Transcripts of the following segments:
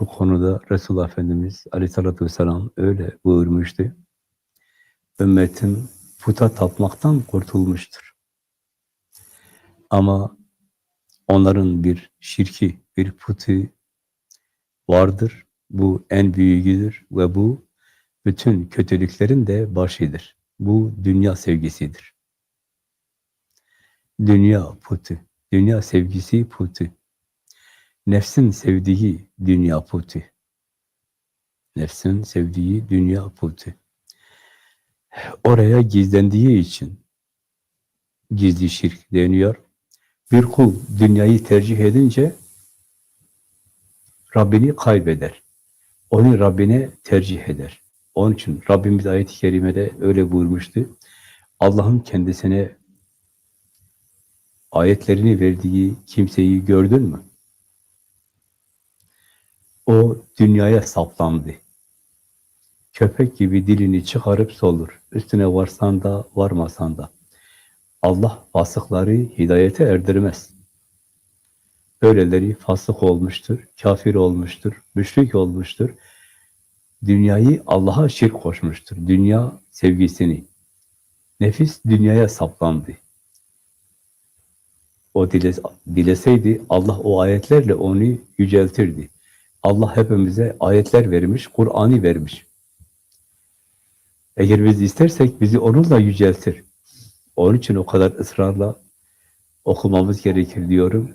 Bu konuda Resulullah Efendimiz aleyhissalatü vesselam öyle buyurmuştu. Ümmetim puta tapmaktan kurtulmuştur. Ama onların bir şirki, bir putu vardır. Bu en büyüğüdür ve bu bütün kötülüklerin de başıdır. Bu dünya sevgisidir. Dünya putu, dünya sevgisi putu. Nefsin sevdiği dünya putu. Nefsin sevdiği dünya putu. Oraya gizlendiği için gizli şirk deniyor. Bir kul dünyayı tercih edince Rabbini kaybeder. Onu Rabbine tercih eder. Onun için Rabbimiz ayet-i kerimede öyle buyurmuştu. Allah'ın kendisine ayetlerini verdiği kimseyi gördün mü? O dünyaya saplandı. Köpek gibi dilini çıkarıp solur. Üstüne varsan da varmasan da. Allah fasıkları hidayete erdirmez. Böyleleri fasık olmuştur, kafir olmuştur, müşrik olmuştur. Dünyayı Allah'a şirk koşmuştur. Dünya sevgisini. Nefis dünyaya saplandı. O dile, dileseydi Allah o ayetlerle onu yüceltirdi. Allah hepimize ayetler vermiş, Kur'an'ı vermiş. Eğer biz istersek bizi onunla yüceltir. Onun için o kadar ısrarla okumamız gerekir diyorum.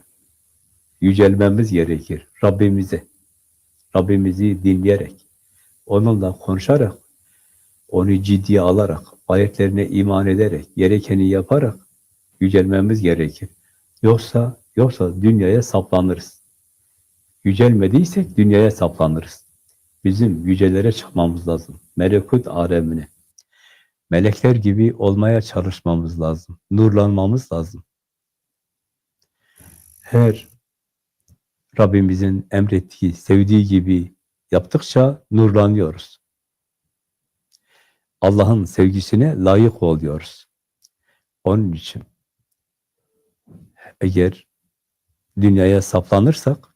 Yücelmemiz gerekir Rabbimize. Rabbimizi dinleyerek, onunla konuşarak, onu ciddiye alarak, ayetlerine iman ederek, gerekeni yaparak yücelmemiz gerekir. Yoksa, yoksa dünyaya saplanırız. Yücelmediysek dünyaya saplanırız. Bizim yücelere çıkmamız lazım. Melekut alemine. Melekler gibi olmaya çalışmamız lazım. Nurlanmamız lazım. Her Rabbimizin emrettiği, sevdiği gibi yaptıkça nurlanıyoruz. Allah'ın sevgisine layık oluyoruz. Onun için eğer dünyaya saplanırsak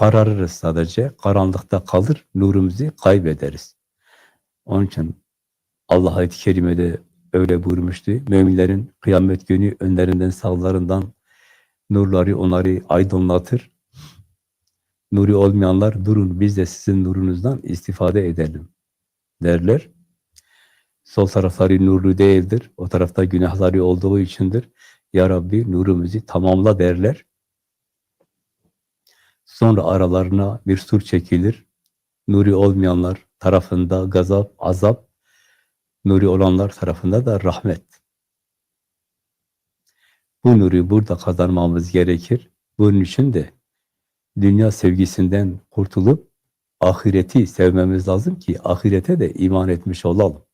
kararırız sadece. Karanlıkta kalır, nurumuzu kaybederiz. Onun için Allah ayet-i kerimede öyle buyurmuştu. Müminlerin kıyamet günü önlerinden, sağlarından nurları onları aydınlatır. Nuri olmayanlar durun biz de sizin nurunuzdan istifade edelim derler. Sol tarafları nurlu değildir. O tarafta günahları olduğu içindir. Ya Rabbi nurumuzu tamamla derler. Sonra aralarına bir sur çekilir. Nuri olmayanlar tarafında gazap, azap, nuri olanlar tarafında da rahmet. Bu nuru burada kazanmamız gerekir. Bunun için de dünya sevgisinden kurtulup ahireti sevmemiz lazım ki ahirete de iman etmiş olalım.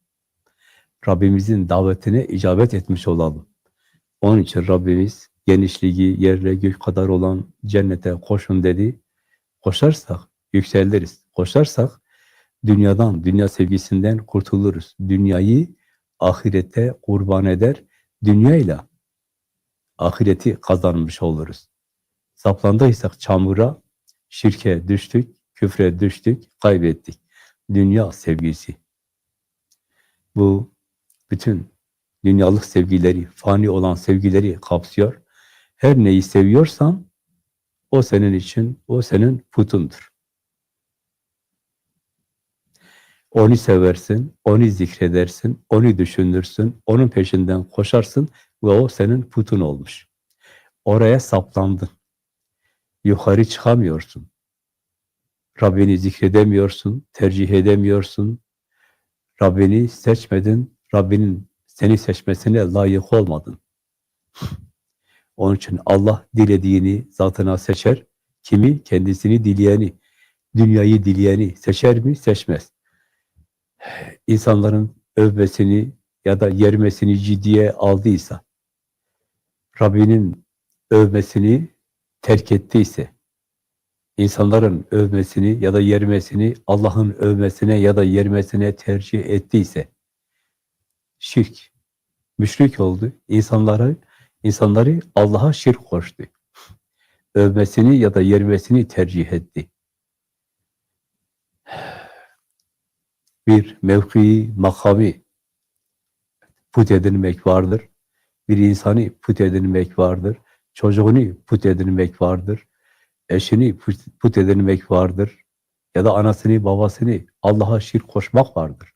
Rabbimizin davetine icabet etmiş olalım. Onun için Rabbimiz genişliği yerle gök kadar olan cennete koşun dedi. Koşarsak yükseliriz. Koşarsak dünyadan, dünya sevgisinden kurtuluruz. Dünyayı ahirete kurban eder. Dünyayla ahireti kazanmış oluruz. Saplandıysak çamura, şirke düştük, küfre düştük, kaybettik. Dünya sevgisi. Bu bütün dünyalık sevgileri, fani olan sevgileri kapsıyor. Her neyi seviyorsan o senin için, o senin putundur. Onu seversin, onu zikredersin, onu düşünürsün, onun peşinden koşarsın ve o senin putun olmuş. Oraya saplandın. Yukarı çıkamıyorsun. Rabbini zikredemiyorsun, tercih edemiyorsun. Rabbini seçmedin, Rabbinin seni seçmesine layık olmadın. Onun için Allah dilediğini zatına seçer. Kimi? Kendisini dileyeni, dünyayı dileyeni seçer mi? Seçmez. İnsanların övmesini ya da yermesini ciddiye aldıysa, Rabbinin övmesini terk ettiyse, insanların övmesini ya da yermesini Allah'ın övmesine ya da yermesine tercih ettiyse, şirk, müşrik oldu. İnsanları, insanları Allah'a şirk koştu. övmesini ya da yermesini tercih etti. Bir mevkii, makami put edilmek vardır. Bir insanı put edilmek vardır. Çocuğunu put edilmek vardır. Eşini put, edilmek vardır. Ya da anasını, babasını Allah'a şirk koşmak vardır.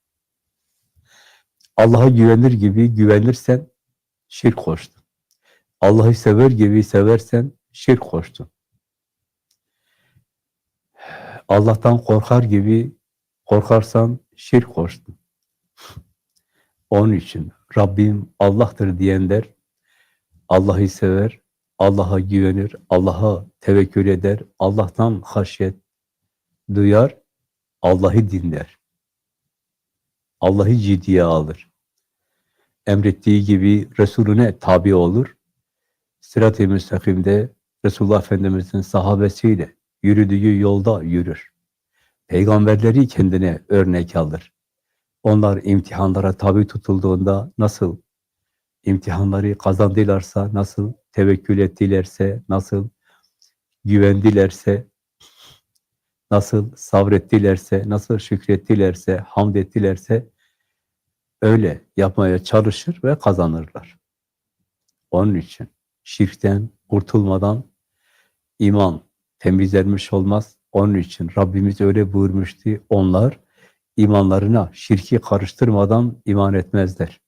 Allah'a güvenir gibi güvenirsen şirk koştun. Allah'ı sever gibi seversen şirk koştun. Allah'tan korkar gibi korkarsan şirk koştun. Onun için Rabbim Allah'tır diyenler Allah'ı sever, Allah'a güvenir, Allah'a tevekkül eder, Allah'tan haşyet duyar, Allah'ı dinler. Allah'ı ciddiye alır. Emrettiği gibi Resulüne tabi olur. Sırat-ı müstakimde Resulullah Efendimiz'in sahabesiyle yürüdüğü yolda yürür. Peygamberleri kendine örnek alır. Onlar imtihanlara tabi tutulduğunda nasıl imtihanları kazandılarsa, nasıl tevekkül ettilerse, nasıl güvendilerse, nasıl sabrettilerse, nasıl şükrettilerse, hamd ettilerse öyle yapmaya çalışır ve kazanırlar. Onun için şirkten kurtulmadan iman temizlenmiş olmaz. Onun için Rabbimiz öyle buyurmuştu. Onlar imanlarına şirki karıştırmadan iman etmezler.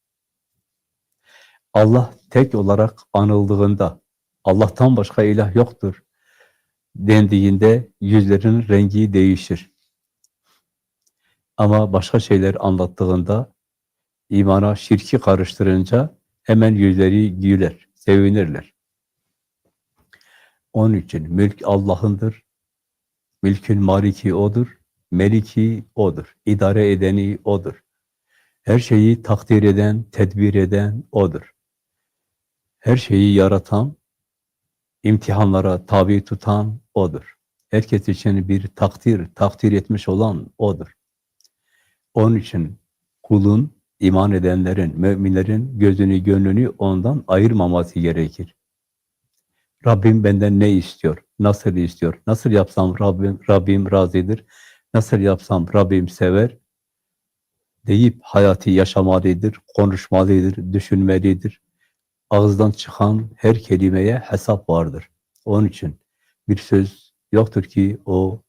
Allah tek olarak anıldığında, Allah'tan başka ilah yoktur dendiğinde yüzlerin rengi değişir. Ama başka şeyler anlattığında, imana şirki karıştırınca hemen yüzleri güler, sevinirler. Onun için mülk Allah'ındır. Mülkün maliki O'dur. Meliki O'dur. İdare edeni O'dur. Her şeyi takdir eden, tedbir eden O'dur. Her şeyi yaratan, imtihanlara tabi tutan O'dur. Herkes için bir takdir, takdir etmiş olan O'dur. Onun için kulun, iman edenlerin, müminlerin gözünü, gönlünü ondan ayırmaması gerekir. Rabbim benden ne istiyor? Nasıl istiyor? Nasıl yapsam Rabbim, Rabbim razıdır? Nasıl yapsam Rabbim sever? Deyip hayatı yaşamalıdır, konuşmalıdır, düşünmelidir. Ağızdan çıkan her kelimeye hesap vardır. Onun için bir söz yoktur ki o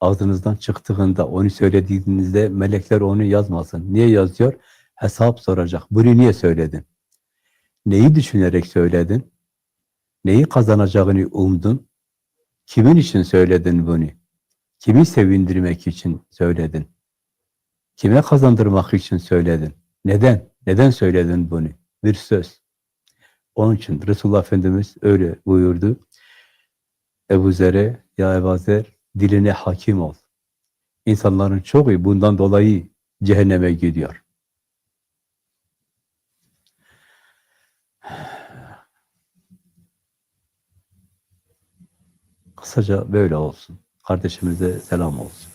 ağzınızdan çıktığında, onu söylediğinizde melekler onu yazmasın. Niye yazıyor? Hesap soracak. Bunu niye söyledin? Neyi düşünerek söyledin? Neyi kazanacağını umdun? Kimin için söyledin bunu? Kimi sevindirmek için söyledin? Kime kazandırmak için söyledin? Neden? Neden söyledin bunu? Bir söz. Onun için Resulullah Efendimiz öyle buyurdu. Ebu Zer'e, ya Ebu Zer, diline hakim ol. İnsanların çoğu bundan dolayı cehenneme gidiyor. Kısaca böyle olsun. Kardeşimize selam olsun.